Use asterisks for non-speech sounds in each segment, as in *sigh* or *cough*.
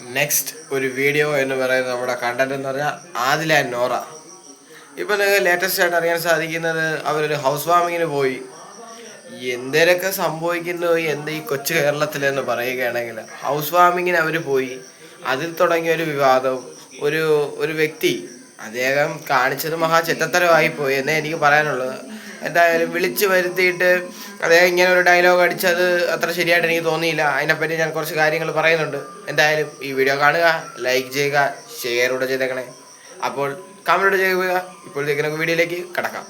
Next ഒരു video എന്ന് പറയുന്നത് നമ്മുടെ കണ്ടന്റ് എന്ന് പറഞ്ഞാൽ ആദില നോറ. ഇപ്പം നിങ്ങൾക്ക് ലേറ്റസ്റ്റ് ആയിട്ട് അറിയാൻ സാധിക്കുന്നത് അവരൊരു ഹൗസ് വാമിങ്ങിന് പോയി. എന്തേലൊക്കെ സംഭവിക്കുന്നു എന്ത് ഈ കൊച്ചു കേരളത്തിലെന്ന് പറയുകയാണെങ്കിൽ ഹൗസ് വാമിങ്ങിന് അവർ പോയി. അതിൽ തുടങ്ങിയ ഒരു വിവാദം ഒരു ഒരു വ്യക്തി അദ്ദേഹം കാണിച്ചത് മഹാ പോയി എന്നേ എനിക്ക് പറയാനുള്ളത്. എന്തായാലും വിളിച്ചു വരുത്തിയിട്ട് അദ്ദേഹം ഇങ്ങനെ ഒരു ഡയലോഗ് അടിച്ചത് അത്ര ശരിയായിട്ട് എനിക്ക് തോന്നിയില്ല. അതിനെപ്പറ്റി ഞാൻ കുറച്ച് കാര്യങ്ങൾ പറയുന്നുണ്ട്. എന്തായാലും ഈ വീഡിയോ കാണുക ലൈക്ക് ചെയ്യുക ഷെയർ കൂടെ ചെയ്തേക്കണേ. അപ്പോൾ കമന്റ് ചെയ്യുക. ഇപ്പോഴത്തേക്ക് നമുക്ക് വീഡിയോയിലേക്ക് കിടക്കാം.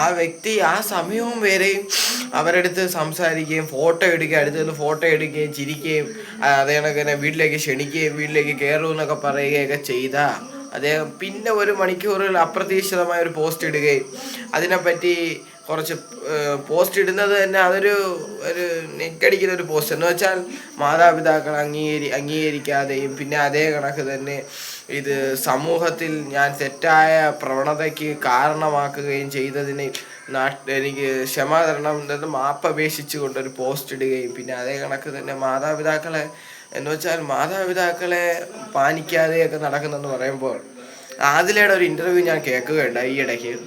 ആ വ്യക്തി ആ സമയവും വരെയും അവരെടുത്ത് സംസാരിക്കുകയും ഫോട്ടോ എടുക്കുകയും അടുത്ത് നിന്ന് ഫോട്ടോ എടുക്കുകയും ചിരിക്കുകയും അതേ കണക്ക് തന്നെ വീട്ടിലേക്ക് ക്ഷണിക്കുകയും വീട്ടിലേക്ക് കയറുമെന്നൊക്കെ പറയുകയൊക്കെ ചെയ്ത അദ്ദേഹം പിന്നെ ഒരു മണിക്കൂറിൽ അപ്രതീക്ഷിതമായ ഒരു പോസ്റ്റ് ഇടുകയും അതിനെപ്പറ്റി കുറച്ച് പോസ്റ്റ് ഇടുന്നത് തന്നെ അതൊരു ഒരു നെക്കടിക്കുന്ന ഒരു പോസ്റ്റ് എന്ന് വെച്ചാൽ മാതാപിതാക്കൾ അംഗീകരി അംഗീകരിക്കാതെയും പിന്നെ അതേ കണക്ക് തന്നെ ഇത് സമൂഹത്തിൽ ഞാൻ തെറ്റായ പ്രവണതയ്ക്ക് കാരണമാക്കുകയും ചെയ്തതിന് എനിക്ക് ക്ഷമ തരണം എന്ന് മാപ്പ് അപേക്ഷിച്ചുകൊണ്ട് ഒരു പോസ്റ്റ് ഇടുകയും പിന്നെ അതേ കണക്ക് തന്നെ മാതാപിതാക്കളെ എന്ന് വെച്ചാൽ മാതാപിതാക്കളെ പാലിക്കാതെയൊക്കെ നടക്കുന്നെന്ന് പറയുമ്പോൾ ആദിലയുടെ ഒരു ഇന്റർവ്യൂ ഞാൻ കേൾക്കുകയുണ്ടായി ഈ ഇടയ്ക്ക്.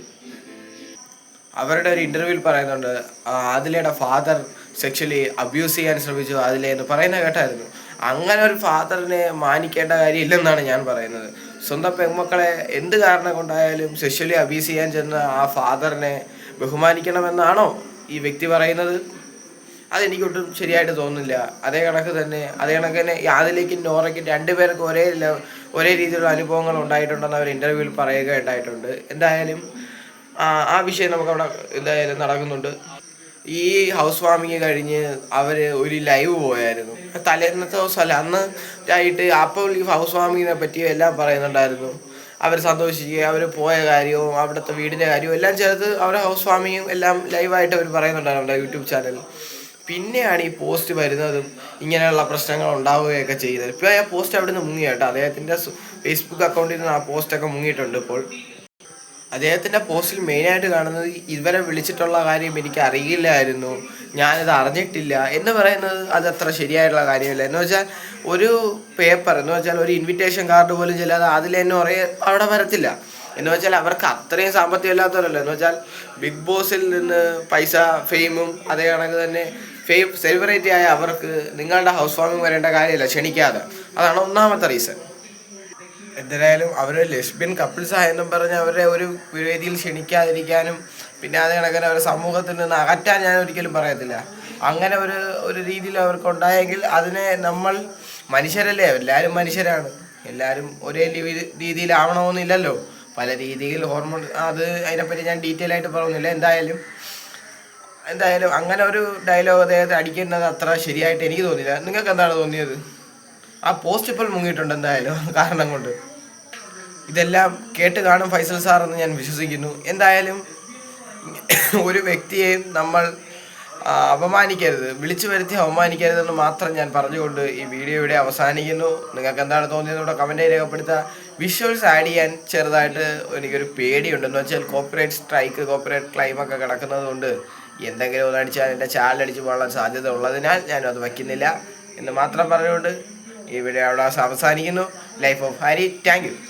അവരുടെ ഒരു ഇന്റർവ്യൂവിൽ പറയുന്നുണ്ട് ആദിലയുടെ ഫാദർ സെക്ഷലി അബ്യൂസ് ചെയ്യാൻ ശ്രമിച്ചു ആദില എന്ന് പറയുന്ന കേട്ടായിരുന്നു. അങ്ങനെ ഒരു ഫാദറിനെ മാനിക്കേണ്ട കാര്യമില്ലെന്നാണ് ഞാൻ പറയുന്നത്. സ്വന്തം പെൺമക്കളെ എന്ത് കാരണം കൊണ്ടായാലും സെക്ഷലി അബ്യൂസ് ചെയ്യാൻ ചെന്ന ആ ഫാദറിനെ ബഹുമാനിക്കണമെന്നാണോ ഈ വ്യക്തി പറയുന്നത്? അതെനിക്കൊട്ടും ശരിയായിട്ട് തോന്നുന്നില്ല. അതേ കണക്ക് തന്നെ അതേ കണക്ക് തന്നെ ഈ ആദിലേക്കും നോറയ്ക്കും രണ്ടുപേർക്കും ഒരേ ഒരേ രീതിയിലുള്ള അനുഭവങ്ങൾ ഉണ്ടായിട്ടുണ്ടെന്ന് അവർ ഇന്റർവ്യൂവിൽ പറയുക ഉണ്ടായിട്ടുണ്ട്. എന്തായാലും ആ വിഷയം നമുക്ക് അവിടെ എന്തായാലും നടക്കുന്നുണ്ട്. ഈ ഹൗസ് വാമിങ് കഴിഞ്ഞ് അവർ ഒരു ലൈവ് പോയായിരുന്നു. തലേന്നത്തെ ദിവസമല്ല അന്ന് ആയിട്ട് അപ്പോൾ ഈ ഹൗസ് വാമിങ്ങിനെ പറ്റി എല്ലാം പറയുന്നുണ്ടായിരുന്നു. അവർ സന്തോഷിക്കുക അവർ പോയ കാര്യവും അവിടുത്തെ വീടിന്റെ കാര്യവും എല്ലാം ചേർത്ത് അവരുടെ ഹൗസ് വാമിങ്ങും എല്ലാം ലൈവായിട്ട് അവർ പറയുന്നുണ്ടായിരുന്നു യൂട്യൂബ് ചാനലിൽ. പിന്നെയാണ് ഈ പോസ്റ്റ് വരുന്നതും ഇങ്ങനെയുള്ള പ്രശ്നങ്ങൾ ഉണ്ടാവുകയൊക്കെ ചെയ്യുന്നത് ഇപ്പോൾ ആ പോസ്റ്റ് അവിടെ നിന്ന് മുങ്ങി കേട്ടോ. അദ്ദേഹത്തിന്റെ ഫേസ്ബുക്ക് അക്കൗണ്ടിൽ നിന്ന് ആ പോസ്റ്റൊക്കെ മുങ്ങിയിട്ടുണ്ട് ഇപ്പോൾ. അദ്ദേഹത്തിന്റെ പോസ്റ്റിൽ മെയിനായിട്ട് കാണുന്നത് ഇവരെ വിളിച്ചിട്ടുള്ള കാര്യം എനിക്ക് അറിയില്ലായിരുന്നു. ഞാനിത് അറിഞ്ഞിട്ടില്ല. എന്ന് പറയുന്നത് അത് അത്ര ശരിയായിട്ടുള്ള കാര്യമില്ല. എന്ന് വെച്ചാൽ ഒരു പേപ്പർ എന്ന് വെച്ചാൽ ഒരു ഇൻവിറ്റേഷൻ കാർഡ് പോലും ചെല്ലാതെ അതിൽ തന്നെ അവിടെ വരത്തില്ല. എന്ന് വെച്ചാൽ അവർക്ക് അത്രയും സാമ്പത്തികം ഇല്ലാത്തവരല്ലോ? എന്ന് വെച്ചാൽ ബിഗ് ബോസിൽ നിന്ന് പൈസ ഫെയിമും അതേ കണക്ക് തന്നെ ഫെയിം സെലിബ്രിറ്റി ആയ അവർക്ക് നിങ്ങളുടെ ഹൗസ് വാമിങ് വരേണ്ട കാര്യമില്ല ക്ഷണിക്കാതെ. അതാണ് ഒന്നാമത്തെ റീസൺ എന്തായാലും അവർ ലെസ്ബിയൻ കപ്പിൾസ് ആയെന്നും പറഞ്ഞ് അവരെ ഒരു വേദിയിൽ ക്ഷണിക്കാതിരിക്കാനും പിന്നെ അതേ കണക്കിന് അവരെ സമൂഹത്തിൽ നിന്ന് അകറ്റാൻ ഞാൻ ഒരിക്കലും പറയത്തില്ല. അങ്ങനെ ഒരു ഒരു രീതിയിൽ അവർക്ക് ഉണ്ടായെങ്കിൽ അതിനെ നമ്മൾ മനുഷ്യരല്ലേ? എല്ലാവരും മനുഷ്യരാണ്. എല്ലാവരും ഒരേ രീതി- രീതിയിലാവണമെന്നില്ലല്ലോ. പല രീതിയിൽ ഹോർമോൺ അത് അതിനെപ്പറ്റി ഞാൻ ഡീറ്റെയിൽ ആയിട്ട് പറയുന്നില്ല എന്തായാലും എന്തായാലും അങ്ങനെ ഒരു ഡയലോഗ് അദ്ദേഹത്തെ അടിക്കുന്നത് അത്ര ശരിയായിട്ട് എനിക്ക് തോന്നിയില്ല. നിങ്ങൾക്ക് എന്താണ് തോന്നിയത്? ആ പോസ്റ്റ് ഇപ്പോൾ മുങ്ങിയിട്ടുണ്ട് എന്തായാലും *laughs* കാരണം കൊണ്ട്. ഇതെല്ലാം കേട്ട് കാണും ഫൈസൽ സാർ എന്ന് ഞാൻ വിശ്വസിക്കുന്നു. എന്തായാലും ഒരു വ്യക്തിയെയും നമ്മൾ അപമാനിക്കരുത്. വിളിച്ചു വരുത്തി അപമാനിക്കരുതെന്ന് മാത്രം ഞാൻ പറഞ്ഞുകൊണ്ട് ഈ വീഡിയോ ഇവിടെ അവസാനിക്കുന്നു. നിങ്ങൾക്ക് എന്താണ് തോന്നിയതോടെ ഇവിടെ കമന്റ് രേഖപ്പെടുത്തുക. വിഷ്വൽസ് ആഡ് ചെയ്യാൻ ചെറുതായിട്ട് എനിക്കൊരു പേടിയുണ്ടെന്ന് വെച്ചാൽ കോപ്പറേറ്റ് സ്ട്രൈക്ക് കോപ്പറേറ്റ് ക്ലൈം ഒക്കെ കിടക്കുന്നത് കൊണ്ട് എന്തെങ്കിലും ഒന്ന് അടിച്ചാൽ എന്റെ ചാലടിച്ച് പോകാൻ സാധ്യത ഉള്ളതിനാൽ ഞാനത് വയ്ക്കുന്നില്ല എന്ന് മാത്രം പറഞ്ഞുകൊണ്ട് ഈ വീഡിയോ അവിടെ അവസാനിക്കുന്നു. Life of Hari thank